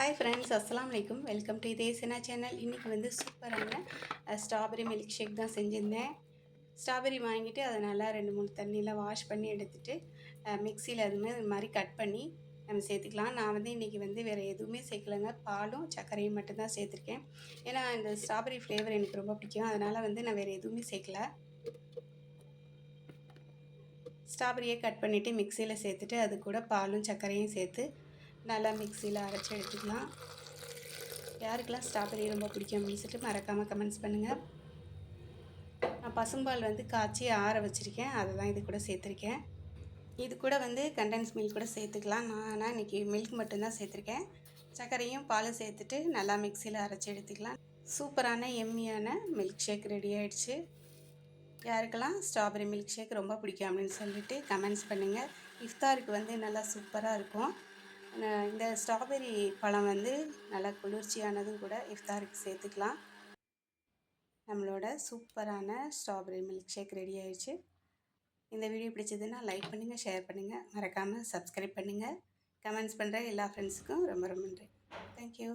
Hi friends அஸ்லாம் வலைக்கும் welcome to இதே சினா சேனல் இன்றைக்கி வந்து சூப்பரான ஸ்ட்ராபெரி மில்க் ஷேக் தான் செஞ்சுருந்தேன். ஸ்ட்ராபெரி வாங்கிட்டு அதை நல்லா ரெண்டு மூணு தண்ணியில் வாஷ் பண்ணி எடுத்துகிட்டு மிக்சியில் அதுமாதிரி இது மாதிரி கட் பண்ணி நம்ம சேர்த்துக்கலாம். நான் வந்து இன்றைக்கி வந்து வேறு எதுவுமே சேர்க்கலைங்க. பாலும் சர்க்கரையும் மட்டும்தான் சேர்த்துருக்கேன். ஏன்னா இந்த ஸ்ட்ராபெரி ஃப்ளேவர் எனக்கு ரொம்ப பிடிக்கும். அதனால் வந்து நான் வேறு எதுவுமே சேர்க்கல. ஸ்ட்ராபெரியை கட் பண்ணிவிட்டு மிக்சியில் சேர்த்துட்டு அது கூட பாலும் சர்க்கரையும் சேர்த்து நல்லா மிக்சியில் அரைச்சி எடுத்துக்கலாம். யாருக்கெல்லாம் ஸ்ட்ராபெரி ரொம்ப பிடிக்கும் அப்படின்னு சொல்லிட்டு மறக்காமல் கமெண்ட்ஸ் பண்ணுங்கள் நான் பசும்பால் வந்து காய்ச்சி ஆற வச்சுருக்கேன். அதை தான் இது கூட சேர்த்துருக்கேன். இது கூட வந்து கண்டென்ஸ் மில்க் கூட சேர்த்துக்கலாம். நான் ஆனால் இன்றைக்கி மில்க் மட்டும்தான் சேர்த்துருக்கேன். சர்க்கரையும் பாலும் சேர்த்துட்டு நல்லா மிக்சியில் அரைச்சி எடுத்துக்கலாம். சூப்பரான எம்மியான மில்க் ஷேக் ரெடி ஆகிடுச்சு யாருக்கெல்லாம் ஸ்ட்ராபெரி மில்க் ஷேக் ரொம்ப பிடிக்கும் அப்படின்னு சொல்லிட்டு கமெண்ட்ஸ் பண்ணுங்கள் இஃப்தாருக்கு வந்து நல்லா சூப்பராக இருக்கும். இந்த ஸ்ட்ராபெரி பழம் வந்து நல்லா குளிர்ச்சியானதும் கூட இஃப்தாருக்கு சேர்த்துக்கலாம். நம்மளோட சூப்பரான ஸ்ட்ராபெரி மில்க் ஷேக் ரெடி ஆயிடுச்சு. இந்த வீடியோ பிடிச்சதுன்னா லைக் பண்ணுங்கள் ஷேர் பண்ணுங்கள் மறக்காமல் சப்ஸ்கிரைப் பண்ணுங்கள் கமெண்ட்ஸ் பண்ணுற எல்லா ஃப்ரெண்ட்ஸுக்கும் ரொம்ப ரொம்ப நன்றி. தேங்க்யூ